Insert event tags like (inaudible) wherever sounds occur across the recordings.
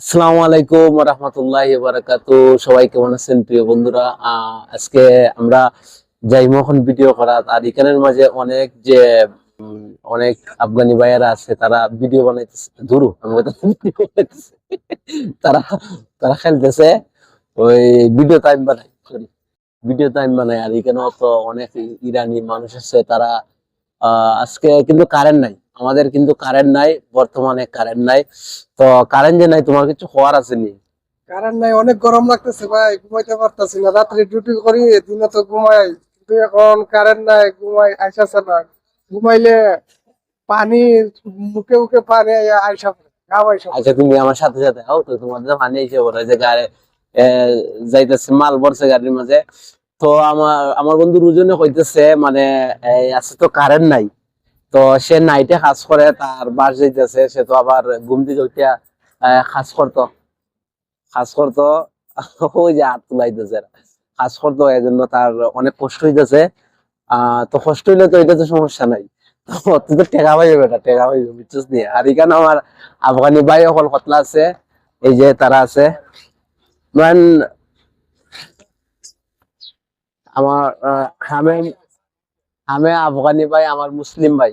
আসসালামু আলাইকুম রহমতুল্লাহ বারাকাতু সবাই কেমন আছেন প্রিয় বন্ধুরা? আজকে আমরা যাই মখন ভিডিও করা আর এখানের মাঝে অনেক যে অনেক আফগানি ভাইয়েরা আছে, তারা ভিডিও বানাইতেছে। ধরু, আমি। তারা তারা খেলতেছে। ওই ভিডিও টাইম বানাই সরি ভিডিও টাইম বানাই আর এখানে তো অনেক ইরানি মানুষ আছে, তারা আজকে কিন্তু কারেন্ট নাই। আমাদের কিন্তু কারেন্ট নাই বর্তমানে কারেন্ট নাই। তো কারেন্ট যে নাই তোমার কিছু হওয়ার আছে নি? কারেন্ট নাই অনেক গরম লাগতেছে ভাই ঘুমাইতে পারতাছি না। রাত্রে ডিউটি করি দিনে তো ঘুমাই। কিন্তু এখন কারেন্ট নাই ঘুমাই আইসাছে না ঘুমাইলে পানি মুখে মুখে পানি আইসা। আচ্ছা তুমি আমার সাথে সাথে হও তো তোমাদের পানি এসে পড়ে। যে গাড়ি যাইতেছে মাল ভরছে গাড়ির মাঝে। তো আমার আমার বন্ধু রুজনে হইতেছে মানে আছে তো কারেন্ট নাই। তো সে নাইটে কাজ করে, তার বাস যাইতেছে, সে তো আবার ঘুম থেকে কাজ করতো। কাজ করতো, (laughs) ওই যে হাত তুলাইতেছে। কাজ করতো এই জন্য তার অনেক কষ্ট হইতেছে। আহ তো কষ্ট হইলে তো এটা তো সমস্যা নাই। আফগানি ভাই অকল কতলা আছে, এই যে তারা আছে। আমার আমি আমি আফগানি ভাই, আমার মুসলিম ভাই।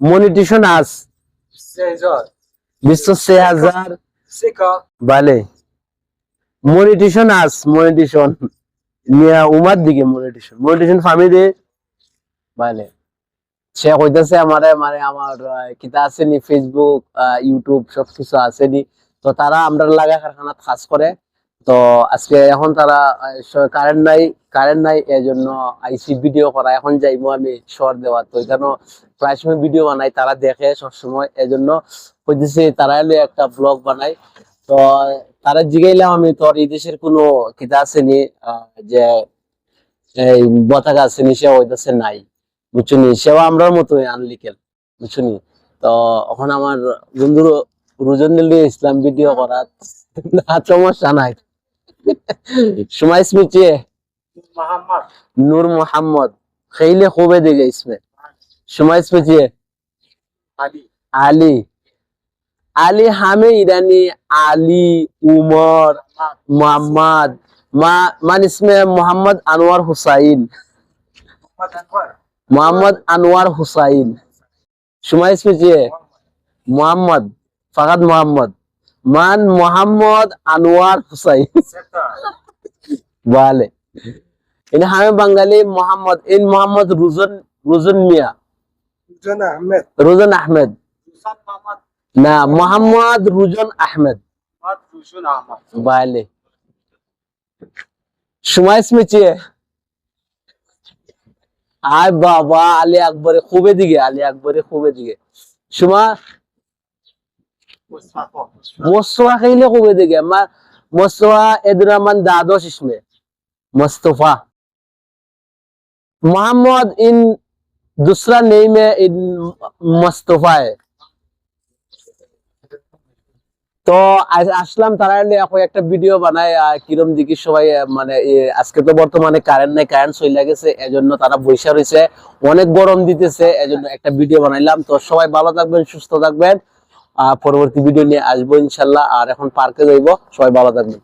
মনিটেশন আস বিশ সে হাজার vale মনিটেশন আস মনিটেশন। মিয়া উমার দিকে মনিটেশন। মনিটেশন ফামি দে vale সে কইতাছে আমারে মানে আমার কিতা আছে নি? ফেসবুক ইউটিউব সবকিছু আছে নি। তো তারা আমরা লাগা কারখানাত কাজ করে। তো আজকে এখন তারা কারেন্ট নাই কারেন্ট নাই এই জন্য আইসি ভিডিও করা, এখন যাইবো আমি শর্ট দেওয়া তো এখানে প্রায় সময় ভিডিও বানাই, তারা দেখে সবসময় এই জন্য কইতেছে তারা এলো একটা ব্লগ বানাই। তো তারা জিগাইলাম আমি তোর এই দেশের কোনো কিতা আছে নি যে এই পতাকা আছে নি সে হইতেছে নাই। বুঝছনি? সেও আমরার মতোই আনলিকেল বুঝছনি? তো এখন আমার বন্ধু রুজন ইসলাম ভিডিও করা সমস্যা নাই। সময় স্মৃতি মোহাম্মদ নূর মোহাম্মদ খেলে খুবই দিকে ইসমে সময় স্মৃতি আলী আলী আলী হামে ইরানি আলী উমর মোহাম্মদ মা মান ইসমে মোহাম্মদ আনোয়ার হুসাইন মোহাম্মদ আনোয়ার হুসাইন সময় স্মৃতি মোহাম্মদ ফাকাত মোহাম্মদ মান মোহাম্মদ আনোয়ার হুসাইন। বলে। ইন হামে বাঙালি মোহাম্মদ ইন মোহাম্মদ রুজন রুজন মিয়া। জন আহমেদ। রুজন আহমেদ। না মোহাম্মদ রুজন আহমেদ। বলে। সময় স্মৃতি। আয় বাবা আলী আকবরে খুবই দিকে আলী আকবরে খুবই দিকে সুমা মুস্তাফা মোস্তফা খেলে খুবই দিকে মা মোস্তফা এদুরামান দাদশ ইসমে মোস্তফা मोहम्मद इन दूसरा नेम है इन मुस्तफा है তো আজ- আসলাম তারা এলে এখন একটা ভিডিও বানায় আহ, কিরম দিকে সবাই আহ, মানে এ, আজকে তো বর্তমানে কারেন্ট নাই কারেন্ট চলে গেছে এজন্য তারা বৈশা রয়েছে অনেক গরম দিতেছে এজন্য একটা ভিডিও বানাইলাম তো সবাই ভালো থাকবেন সুস্থ থাকবেন আহ পরবর্তী ভিডিও নিয়ে আসব ইনশাল্লাহ। আর এখন পার্কে যাইব। সবাই ভালো থাকবেন।